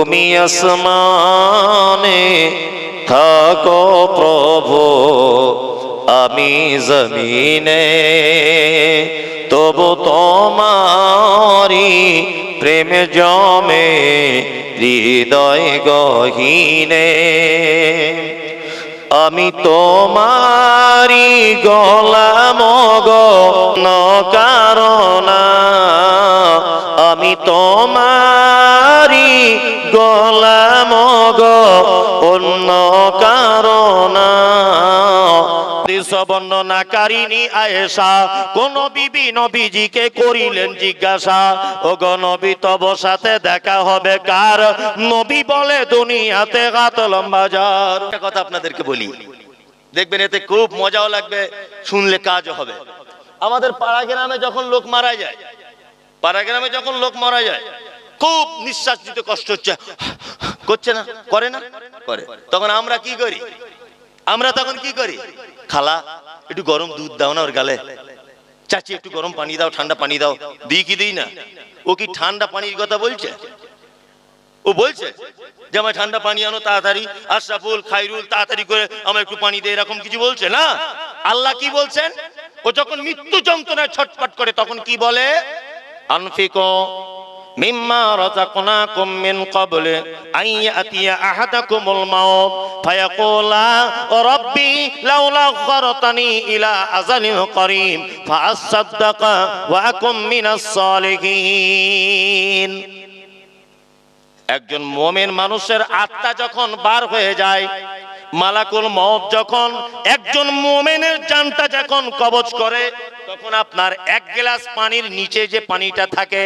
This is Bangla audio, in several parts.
তুমি আসমানে থাকো প্রভু, আমি জমিনে। তবু তোমারি প্রেম জমে, হৃদয় গহীনে। আমি তোমারি গলাম ন কারণা। আমি তোমারি গলাম অন্য কারণা। জিজ্ঞাসা ও গো দেখা হবে কার? নবী বলে দুনিয়াতে কথা আপনাদেরকে বলি, দেখবেন এতে খুব মজাও লাগবে, শুনলে কাজ হবে। আমাদের পাড়া গ্রামে যখন লোক মারা যায়, পাড়া গ্রামে যখন লোক মারা যায় খুব নিঃশ্বাস নিতে কষ্ট হচ্ছে। করছে না? করে না? করে। তখন আমরা কি করি? আমরা তখন কি করি? খালা, একটু গরম দুধ দাও না ওর গালে। চাচি, একটু গরম পানি দাও, ঠান্ডা পানি দাও। দিই কি দিই না? ও কি ঠান্ডা পানির কথা বলছে? ও বলছে যে আমার ঠান্ডা পানি আনো তাড়াতাড়ি। আশরাফুল, খাইরুল, তাড়াতাড়ি করে আমার একটু পানি দে। এরকম কিছু বলছে না? আল্লাহ কি বলছেন? ও যখন মৃত্যু যন্ত্রণায় ছটফট করে, তখন কি বলে? আনফিকো মিম্মা রাযাকনাকুম মিন ক্বাবল আন ইয়াতিয়া আহাদাকুমুল মাউত, ফায়াকুলা রাব্বি, লাউলা আখখারতানি ইলা আজালিন করিম, ফাআসাদদাকা ওয়া আকুম মিনাস একজন মোমেন মানুষের আত্মা যখন বার হয়ে যায় মালাকুল মত যখন একজন মোমেনের জানটা যখন কবজ করে, তখন আপনার এক গ্লাস পানির নিচে যে পানিটা থাকে,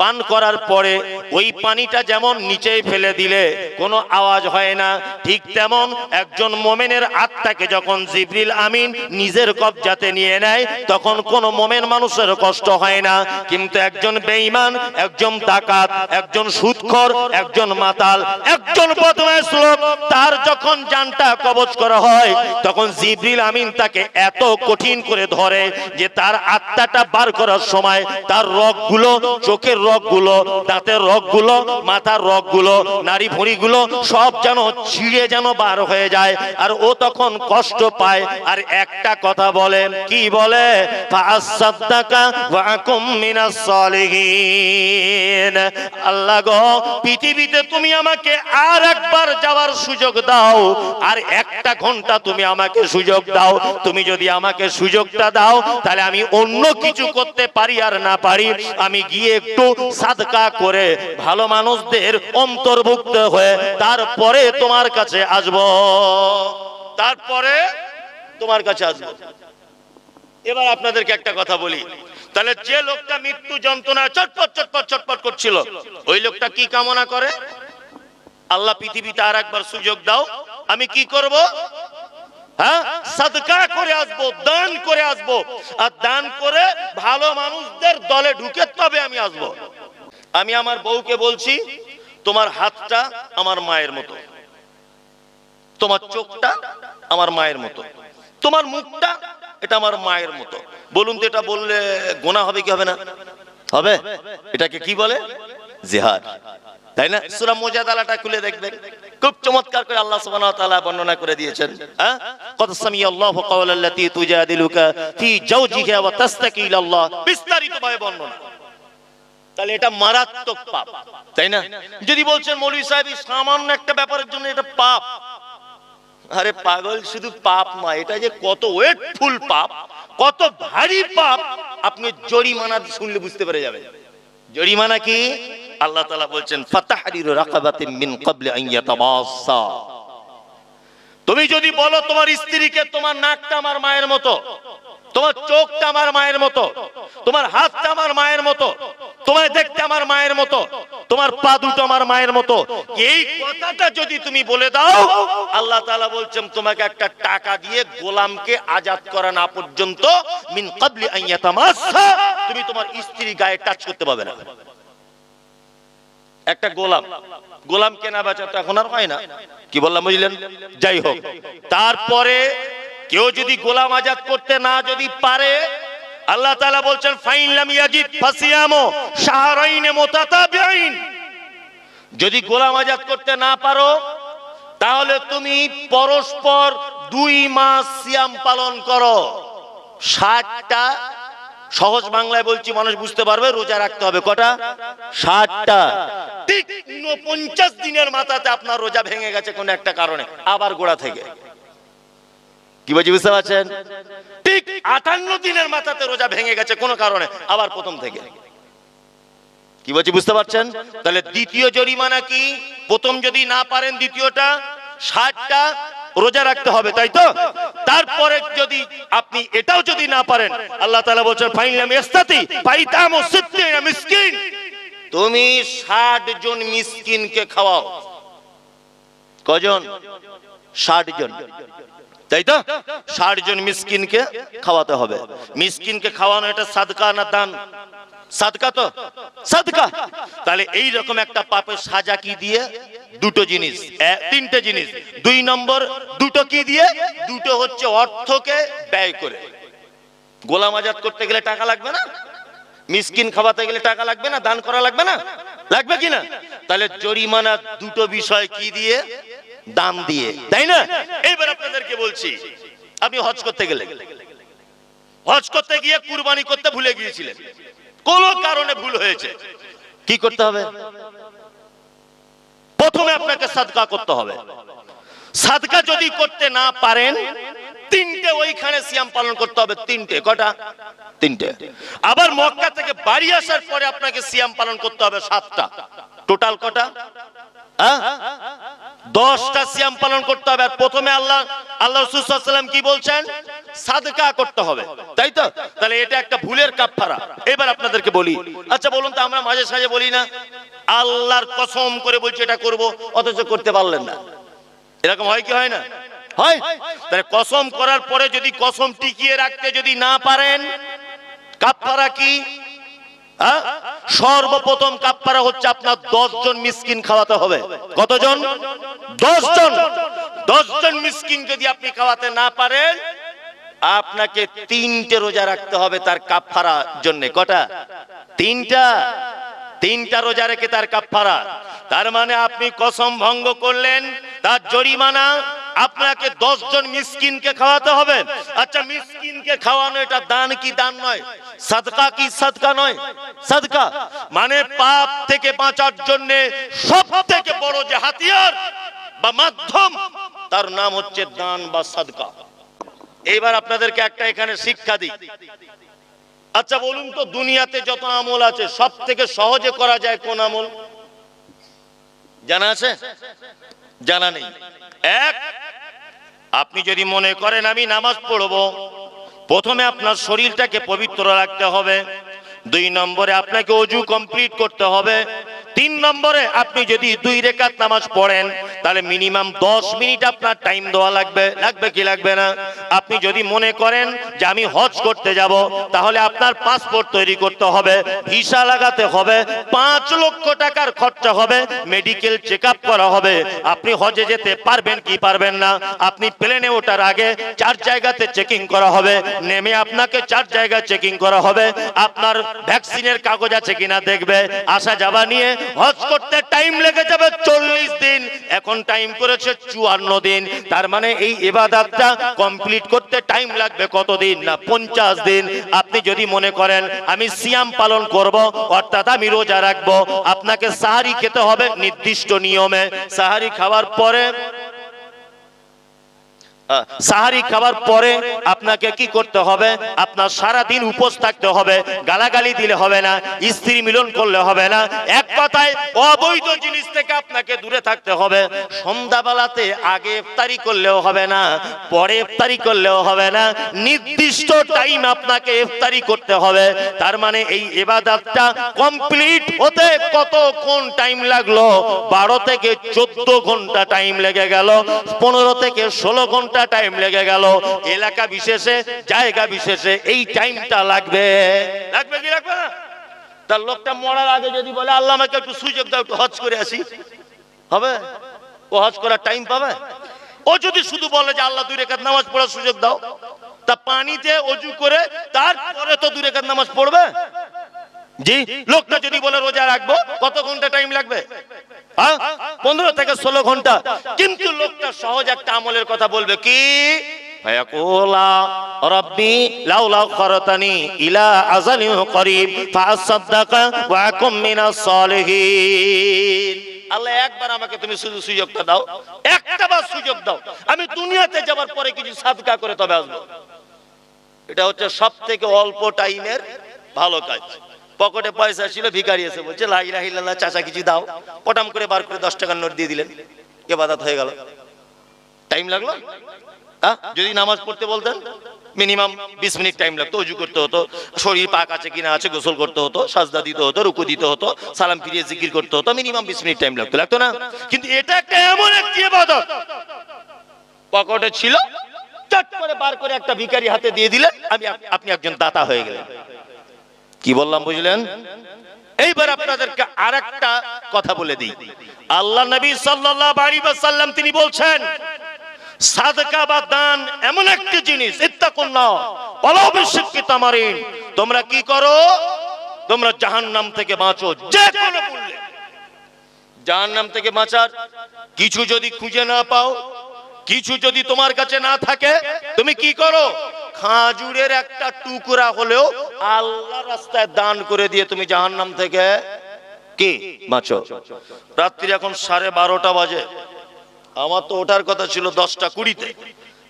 পান করার পরে ওই পানিটা যেমন নিচে ফেলে দিলে কোনো আওয়াজ হয় না, ঠিক তেমন একজন মোমেনের আত্মাকে যখন জিবরিল আমিন নিজের কবজাতে নিয়ে নেয়, তখন কোনো মোমেন মানুষের কষ্ট হয় না। কিন্তু একজন বেঈমান, একজন ডাকাত, একজন সুদখোর একজন মাতাল, একজন বদমাইশ লোক, তার যখন জানটা কবজ করা হয়, তখন জিবরিল আমিন তাকে এত কঠিন করে ধরে যে তার আত্মাটা বার করার সময় তার রগগুলো, চোখের রগগুলো, দাঁতের রগগুলো, মাথার রগগুলো নারী ভুঁড়িগুলো সব যেন ছিঁড়ে যেন বার হয়ে যায়। আর ও তখন কষ্ট পায়, আর একটা কথা বলে কি বলে? আল্লাহ গো, পৃথিবীতে তুমি আমাকে আর একবার যাওয়ার সুযোগ দাও। আর একটা ঘণ্টা তুমি আমাকে সুযোগ দাও। তুমি যদি আমাকে সুযোগটা দাও, তাহলে আমি অন্য কিছু করতে পারি আর না পারি। আমি গিয়ে একটু সাদকা করে ভালো মানুষদের অন্তর্ভুক্ত হয়ে তারপরে তোমার কাছে আসব। তারপরে তোমার কাছে আসব। এবার আপনাদেরকে একটা কথা বলি। তাহলে যে লোকটা মৃত্যু যন্ত্রণা চটপট চটপট চটপট করছিল, ওই লোকটা কি কামনা করে? আল্লাহ পৃথিবীতে আর একবার সুযোগ দাও। আমি কি করব? হ্যাঁ? সাদকা করে আসব, দান করে আসব। আর দান করে ভালো মানুষদের দলে ঢুকে তবে আমি আসব। আমি আমার বউকে বলছি, তোমার হাতটা আমার মায়ের মতো। তোমার চোখটা আমার মায়ের মতো। তোমার মুখটা এটা আমার মায়ের মতো। বলুন তো এটা বললে গোনা হবে কি হবে না? হবে? এটাকে কি বলে? জিহাদ। তাই না? সূরা মুজাদালাটা খুলে দেখবেন। খুব চমৎকার করে আল্লাহ সুবহানাহু ওয়া তাআলা বর্ণনা করে দিয়েছেন হ্যাঁ? কদ সামিয়াল্লাহু কাওলাল্লাতী তুজাদিলুকা ফি জাওজিহা ওয়া তাস্তাকি ইলাল্লাহ বিস্তারিত ভাবে বর্ণনা। তাহলে এটা মারাত্মক পাপ, তাই না? যদি বলছেন মৌলভী সাহেব সামান্য একটা ব্যাপারের জন্য এটা পাপ। আরে পাগল, শুধু পাপ নয়, এটা যে কত ওয়েটফুল পাপ, কত ভারী পাপ, আপনি জরিমানা শুনলে বুঝতে পেরে যাবেন। জরিমানা কি? আল্লাহ তাআলা বলছেন মিন তুমি যদি বলো তোমার স্ত্রীকে তোমার নাকটা আমার মায়ের মতো, তোমার চোখটা আমার মায়ের মতো, তোমার হাতটা আমার মায়ের মতো, তোমার দেখতে আমার মায়ের মতো, তোমার পা দুটো আমার মায়ের মতো, এই কথাটা যদি তুমি বলে দাও, আল্লাহ তাআলা বলছেন, তোমাকে একটা টাকা দিয়ে গোলামকে আজাদ করা না পর্যন্ত, মিন ক্বাবলি আন তুমি তোমার স্ত্রী গায়ে টাচ করতে পারবে না। একটা গোলাম। গোলাম কেনা বেচা তো এখন আর হয় না। কি বললাম, বুঝলেন? যাই হোক। তারপরে কেউ যদি গোলাম আজাদ করতে না যদি পারে, আল্লাহ তাআলা বলছেন, ফাইন লাম ইয়াজিদ ফাসিয়ামু শাহরাইন মুতাতাবিঈন। যদি গোলাম আজাদ করতে না পারো, তাহলে তুমি পরস্পর দুই মাস সিয়াম পালন করো। ষাটটা সহজ বাংলায় বলছি, মানুষ বুঝতে পারবে, রোজা রাখতে হবে। কটা? ষাটটা। ঠিক পঞ্চাশ দিনের মাথাতে আপনার রোজা ভেঙে গেছে কোন একটা কারণে, আবার গোড়া থেকে। কি বলছি, বুঝতে পারছেন? ঠিক আটান্ন দিনের মাথাতে রোজা ভেঙে গেছে কোনো কারণে, আবার প্রথম থেকে। কি বলছি, বুঝতে পারছেন? তাহলে দ্বিতীয় জরিমানা কি? প্রথম যদি না পারেন দ্বিতীয়টা, ষাটটা, রোজা রাখতে হবে, তাই তো? তারপরে যদি আপনি এটাও যদি না পারেন, আল্লাহ তাআলা বলছেন ফাইনাম ইস্তাতি ফাইতামু সিত্তিনা মিসকিন। তুমি ষাট জন মিসকিনকে খাওয়াও। কজন? ষাট জন। তাই তো? ষাট জন মিসকিনকে খাওয়াতে হবে। মিসকিনকে খাওয়ানো এটা সাদকা না দান? সাদকা তো? সাদকা। তাহলে এই রকম একটা পাপের সাজা কি দিয়ে দুটো জিনিস। তিনটে জিনিস। দুই নম্বর, দুটো কি দিয়ে? দুটো হচ্ছে অর্থকে ব্যয় করে। গোলাম আজাদ করতে গেলে টাকা লাগবে না? মিসকিন খাওয়াতে গেলে টাকা লাগবে না? দান করা লাগবে না? লাগবে কি না? তাহলে জরিমানা দুটো বিষয় কি দিয়ে? দাম দিয়ে। তাই না? এইবার আপনাদেরকে বলছি, আপনি হজ করতে গেলে হজ করতে গিয়ে কুরবানি করতে ভুলে গিয়েছিলেন। কোন কারণে ভুল হয়েছে। কি করতে হবে? প্রথমে আপনাকে সাদকা করতে হবে। সাদকা যদি করতে না পারেন, তিনটে ওইখানে সিয়াম পালন করতে হবে, তিনটে। কটা? তিনটে। আবার মক্কা থেকে বাড়ি আসার পরে আপনাকে সিয়াম পালন করতে হবে সাতটা। টোটাল কটা? হ্যাঁ? দশটা সিয়াম পালন করতে হবে। আর প্রথমে আল্লাহ আল্লাহ রসুলাম কি বলছেন? সাদকা করতে হবে। তাই তো? তাহলে এটা একটা ভুলের কাফারা এবার আপনাদেরকে বলি। আচ্ছা বলুন তো, আমরা মাঝে সাঝে বলি না? আল্লাহর কসম করে বলছি এটা করব, অথচ করতে পারলেন না। এরকম হয় কি হয় না? হয়? তাহলে কসম করার পরে যদি কসম টিকিয়ে রাখতে যদি না পারেন কাফারা কি? হ্যাঁ? সর্বপ্রথম কাপ্পারা হচ্ছে আপনার জন মিসকিন খাওয়াতে হবে। কতজন? জন জন মিসকিন যদি আপনি খাওয়াতে না পারেন, আপনাকে তিনটে রোজা রাখতে হবে তার কাফারা জন্য। কটা? তিনটা। তিনটা রোজা রেখে তার কাফারা তার মানে আপনি কসম ভঙ্গ করলেন, তার জরিমানা, আপনাকে দশ জন মিসকিনকে খাওয়াতে হবে। আচ্ছা মিসকিনকে খাওয়ানো এটা দান কি দান নয়? সাদকা কি সাদকা নয়? সাদকা। মানে পাপ থেকে বাঁচার জন্য সব থেকে বড় যে হাতিয়ার বা মাধ্যম, তার নাম হচ্ছে দান বা সাদকা। এইবার আপনাদেরকে একটা এখানে শিক্ষা দিই। আচ্ছা বলুন তো, দুনিয়াতে যত আমল আছে সব থেকে সহজে করা যায় কোন আমল? জানা আছে? জানা নেই। এক, আপনি যদি মনে করেন আমি নামাজ পড়ব, প্রথমে আপনার শরীরটাকে পবিত্র রাখতে হবে। দুই নম্বরে আপনাকে অজু কমপ্লিট করতে হবে। তিন নম্বরে আপনি যদি দুই রেখাত নামাজ পড়েন তাহলে মিনিমাম দশ মিনিট আপনার টাইম দেওয়া লাগবে। লাগবে কি লাগবে না? আপনি যদি মনে করেন যে আমি হজ করতে যাব, তাহলে আপনার পাসপোর্ট তৈরি করতে হবে ভিসা লাগাতে হবে, পাঁচ লক্ষ টাকার খরচা হবে মেডিকেল চেক করা হবে। আপনি হজে যেতে পারবেন কি পারবেন না? আপনি প্লেনে ওঠার আগে চার জায়গাতে চেকিং করা হবে, নেমে আপনাকে চার জায়গায় চেকিং করা হবে। আপনার ভ্যাকসিনের কাগজ আছে কিনা দেখবে। আসা যাওয়া নিয়ে হজ করতে টাইম লেগে যাবে চল্লিশ দিন। এখন টাইম করেছে চুয়ান্ন দিন। তার মানে এই এবাদাতটা কমপ্লিট করতে টাইম লাগবে কতদিন? না, পঞ্চাশ দিন। আপনি যদি মনে করেন, আমি সিয়াম পালন করব, অর্থাৎ আমি রোজা রাখব, আপনাকে সাহারি খেতে হবে নির্দিষ্ট নিয়মে। সাহারি খাওয়ার পরে সাহারি খাবার পরে আপনাকে কি করতে হবে? আপনার সারা দিন উপোস থাকতে হবে, গালাগালি দিলে হবে না, স্ত্রী মিলন করলে হবে না। এক কথায়, অবৈধ জিনিস থেকে আপনাকে দূরে থাকতে হবে। সন্ধ্যাবেলাতে আগে ইফতারি করলেও হবে না, পরে ইফতারি করলেও হবে না। নির্দিষ্ট টাইম আপনাকে ইফতারি করতে হবে। তার মানে এই এবাদতটা কমপ্লিট হতে কতক্ষণ টাইম লাগল? বারো থেকে চোদ্দ ঘণ্টা টাইম লেগে গেল। পনেরো থেকে ষোলো ঘণ্টা টাইম লেগে গেল। এলাকা বিশেষে, জায়গা বিশেষে এই টাইমটা লাগবে। লাগবে কি লাগবে তার লোকটা মরার আগে যদি বলে, আল্লাহ আমাকে একটু সুযোগ দাও, একটু হজ করে আসি। হবে? ও হজ করার টাইম পাবে? ও যদি শুধু বলে যে, আল্লাহ দুই রেখাত নামাজ পড়ার সুযোগ দাও। তা পানিতে অজু করে তারপরে তো দুই রেখাত নামাজ পড়বে? জি, লোকটা যদি বলে, রোজা রাখব, কত ঘণ্টা টাইম লাগবে? পনেরো থেকে ষোলো ঘণ্টা। কিন্তু লোকটা সহজ একটা আমলের কথা বলবে। কি? আল্লাহ, একবার আমাকে তুমি শুধু সুযোগটা দাও। সুযোগ দাও। আমি দুনিয়াতে যাবার পরে কিছু সাদকা করে তবে আসব। এটা হচ্ছে সব থেকে অল্প টাইমের ভালো কাজ। পকেটে পয়সা ছিল, ভিখারি এসে বলছে লাই রাহিল্লাহ চাচা কিছু দাও। পটাম করে বার করে দশ টাকার নোট দিয়ে দিলেন। কে বাদাত হয়ে গেল। টাইম লাগল? যদি নামাজ পড়তে বলতেন, মিনিমাম বিশ মিনিট টাইম লাগতো, উজু করতে হতো, শরীর পাক আছে কিনা আছে, গোসল করতে হতো, সাজদা দিতে হতো, রুকু দিতে হতো, সালাম ফিরিয়ে জিকির করতে হতো, মিনিমাম বিশ মিনিট টাইম লাগতো। লাগতো না? কিন্তু এটা একটা এমন একটি ইবাদত পকেটে ছিল, চট করে বার করে একটা ভিখারি হাতে দিয়ে দিলেন, আমি আপনি একজন দাতা হয়ে গেলেন। কি বললাম বুঝলেন? এইবার আপনাদেরকে আরেকটা কথা বলে দিই। আল্লাহ নবী সাল্লাল্লাহু আলাইহি ওয়াসাল্লাম তিনি বলছেন, সাদকা বা দান এমন একটি জিনিস, ইত্তাকুল্লাহ ওয়ালাউ বিশিক্কি তামারিন তোমরা কি করো? তোমরা জাহান্নাম থেকে বাঁচো, যে কোনো মূল্যে। জাহান্নাম থেকে বাঁচার কিছু যদি খুঁজে না পাও, কিছু যদি তোমার কাছে না থাকে, তুমি কি করো? খাজুরের একটা টুকরা হলেও আল্লাহ রাস্তায় দান করে দিয়ে তুমি জাহান্নাম থেকে কি? বাঁচো। রাত্রি এখন সাড়ে বারোটা বাজে। আমার তো ওঠার কথা ছিল দশটা কুড়িতে।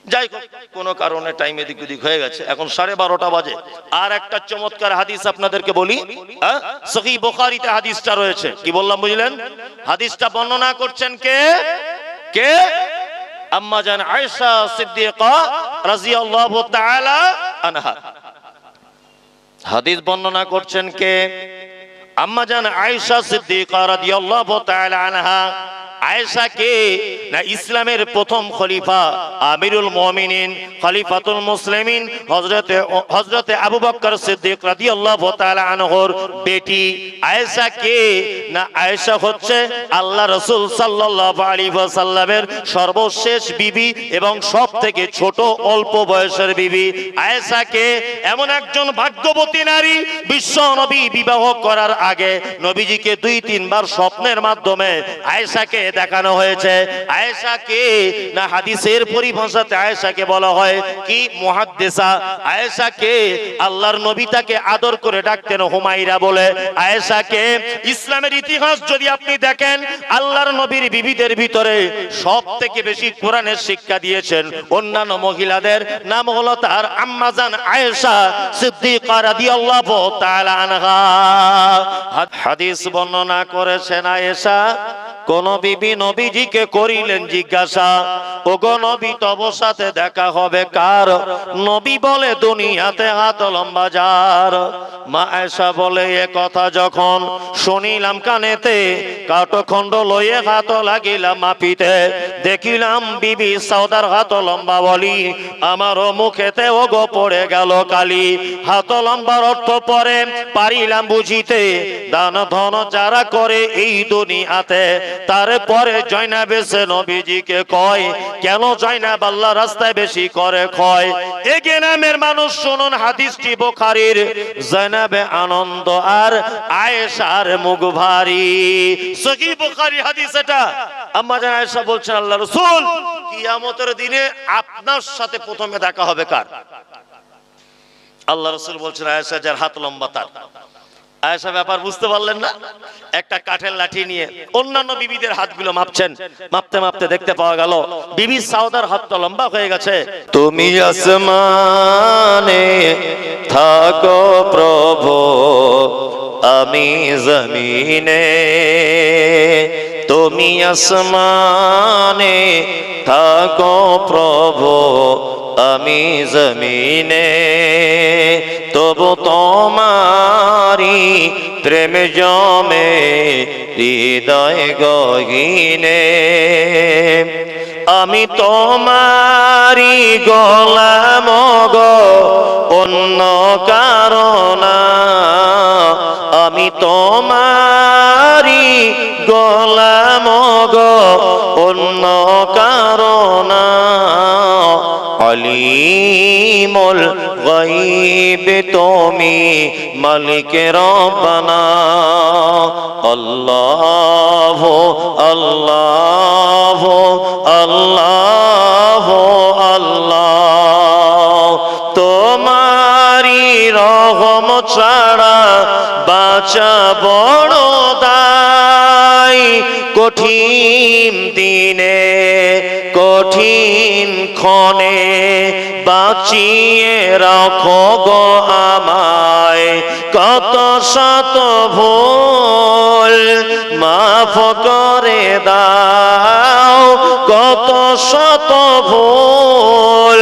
যাই হোক, কোনো কারণে টাইম এদিক ওদিক হয়ে গেছে। এখন সাড়ে বারোটা বাজে। আর একটা চমৎকার হাদিস আপনাদেরকে বলি হ্যাঁ? সহি বোখারিতে হাদিসটা রয়েছে। কি বললাম, বুঝলেন? হাদিসটা বর্ণনা করছেন কে? কে? আম্মা জান আয়েশা সিদ্দিকা রাদিয়াল্লাহু তাআলা আনহা। হাদিস বর্ণনা করছেন কে? আম্মা জান আয়েশা সিদ্দিকা রাদিয়াল্লাহু তাআলা আনহা আয়েশা কে না ইসলামের প্রথম খলিফা আমিরুল মুমিনিন, খলিফাতুল মুসলিমিন, হযরতে হজরতে আবু বকর সিদ্দিক রাদিয়াল্লাহু তাআলা আনহুর বেটি আয়েশা কে না আয়েশা হচ্ছে আল্লাহ রাসূল সাল্লাল্লাহু আলাইহি ওয়াসাল্লামের সর্বশেষ বিবি এবং সব থেকে ছোট অল্প বয়সের বিবি। আয়েশাকে এমন একজন ভাগ্যবতী নারী বিশ্ব নবী বিবাহ করার আগে নবীজিকে দুই তিনবার স্বপ্নের মাধ্যমে আয়েশাকে দেখানো হয়েছে। আয়েশাকে না হাদিসের পরিভাষাতে আয়েশাকে বলা হয়, কি মুহাদ্দিসা? আয়েশাকে আল্লাহর নবী তাকে আদর করে ডাকতেন হুমাইরা বলে। আয়েশাকে, ইসলামের ইতিহাস যদি আপনি দেখেন, আল্লাহর নবীর বিবিদের ভিতরে সব থেকে বেশি কোরআনের শিক্ষা দিয়েছেন অন্যান্য মহিলাদের। নাম হলো তার আম্মাজান আয়েশা সিদ্দিকা রাদিয়াল্লাহু তাআলা আনহা। হাদিস বর্ণনা করেছেন আয়েশা, কোন বিবি নবীজিকে করিলেন জিজ্ঞাসা, ওগো নবী তব সাথে দেখা হবে কার? নবী বলে, দুনিয়াতে হাত লম্বা যার। মা আয়েশা বলে, এ কথা যখন শুনিলাম কানেতে কাঠখণ্ড লয়ে হাত লাগিলাম মাপিতে। দেখিলাম বিবি সাউদার হাত লম্বা বলি, আমারও মুখেতে ও গো পড়ে গেল কালি। হাত লম্বার অর্থ পরে পারিলাম বুঝিতে। দান ধন যারা করে এই দুনিয়াতে, তারপরে জয়নাবে সে নবীজিকে কয়, কেন জয়নাব আল্লাহ রাস্তায় বেশি করে ক্ষয়? এগে নামের মানুষ শুনুন হাদিসটি বোখারির, জয়নাবে আনন্দ আর আয়েশার মুখ ভারী। সহি বোখারি হাদিস এটা। আম্মা জান আয়েশা বলছেন, আল্লাহ রাসূল, কিয়ামতের দিনে আপনার সাথে প্রথমে দেখা হবে কার? আল্লাহ রসুল বলছেন, আয়েশা যার হাত লম্বা তার। আয়েশা, ব্যাপার বুঝতে পারলেন না? একটা কাঠের লাঠি নিয়ে অন্যান্য বিবিদের হাতগুলো মাপছেন। মাপতে মাপতে দেখতে পাওয়া গেল, বিবি সাউদার হাত তো লম্বা হয়ে গেছে। তুমি আসমানে থাকো প্রভু, আমি জমিনে। তুমি আসমানে থাকো প্রভু আমি জমিনে, তবু তোমারি প্রেম জমে, হৃদয় গহিনে। আমি তোমারি গলাম গো অন্য কারণা। আমি তোমারি আলিমুল গাইব তুমি মালিক রব্বানা। আল্লাহ আল্লাহ আল্লাহ আল্লাহ। তোমারি রহম ছাড়া বাঁচা বড় দায়। কঠিন দিনে কঠিন ক্ষণে বাঁচিয়ে রাখো গো আমায়। কত শত ভুল মাফ করে দাও, কত শত ভুল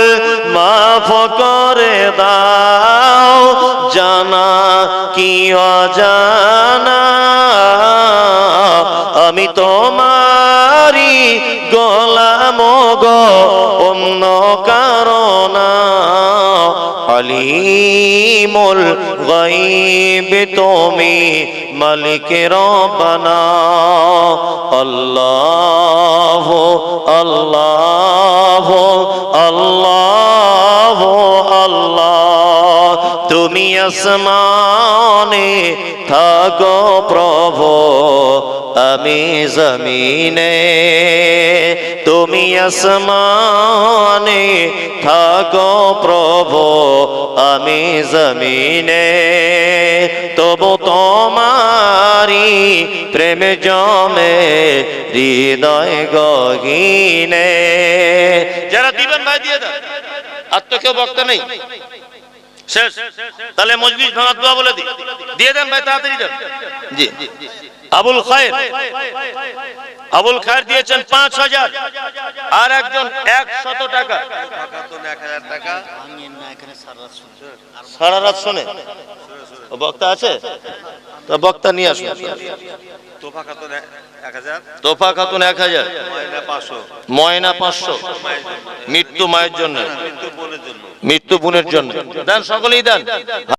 মাফ করে দাও। জানা কি অজানা, আমি তোমারি আলিমুল গাইব তুমি মালিক রব্বানা। আল্লাহ আল্লাহ আল্লাহ আল্লাহ। তুমি আসমানে থাকো প্রভু, আমি জমিনে আসমানে থাকো প্রভু, আমি জমিনে। তবু তোমারি প্রেম জমে, হৃদয় গগিনে যারা দিবেন ভাই, দিয়ে দেন আর তো কেউ বক্তা নেই। শেষ। তাহলে মজলিস ভাঙা দোয়া বলে দিয়ে দেন ভাই, তাড়াতাড়ি দেন জি। আবুল খায়ের। আবুল খায়ের দিয়েছেন পাঁচ হাজার। আর একজন একশত টাকা। সারা রাত শোনে। বক্তা আছে? তো বক্তা নিয়ে আসুন। তোফা খাতুন এক হাজার। ময়না পাঁচশো। মৃত্যু মায়ের জন্য। মৃত্যু বোনের জন্য। মৃত্যু বোনের জন্য। দেন সকলেই দেন।